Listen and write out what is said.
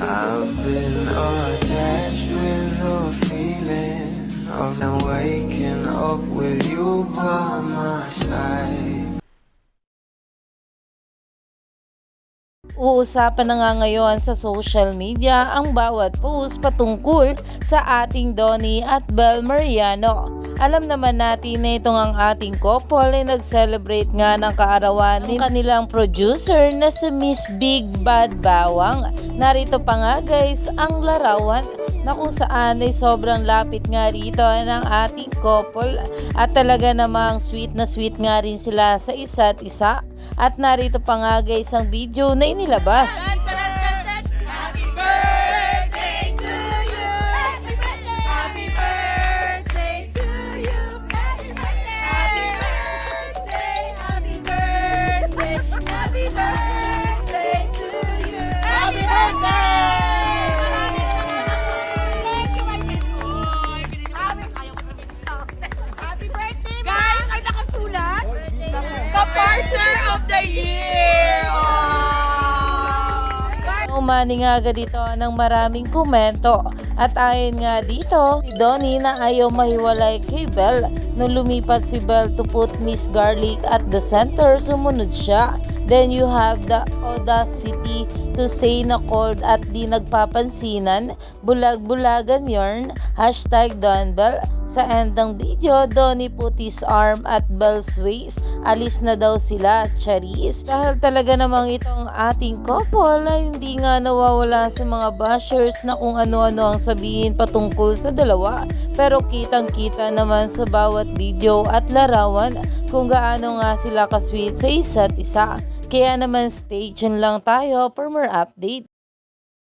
I've been attached with the feeling of now waking up with you by my side. Uusapan na nga ngayon sa social media ang bawat post patungkol sa ating Donnie at Bel Mariano. Alam naman natin na itong ang ating couple ay nag-celebrate nga ng kaarawan ng kanilang producer na si Miss Big Bad Bawang. Narito pa nga guys ang larawan na kung saan ay sobrang lapit nga rito ng ating couple at talaga namang sweet na sweet nga rin sila sa isa't isa at narito pa nga guys ang video na inilabas. Year. Oh. Umani nga agad dito ng maraming komento. At ayon nga dito si Donnie na ayaw mahiwalay kay Belle nung lumipat si Belle to put Miss Garlic at the center sumunod siya. Then you have the audacity to say na cold at di nagpapansinan. Bulag-bulagan yarn. Hashtag Don Bell sa end ng video, Donnie put his arm at Belle's waist. Alis na daw sila, Charis. Dahil talaga namang itong ating couple ay hindi nga nawawala sa mga bashers na kung ano-ano ang sabihin patungkol sa dalawa. Pero kitang-kita naman sa bawat video at larawan kung gaano nga sila kasweet sa isa't isa. Kaya naman stay tuned lang tayo for more update.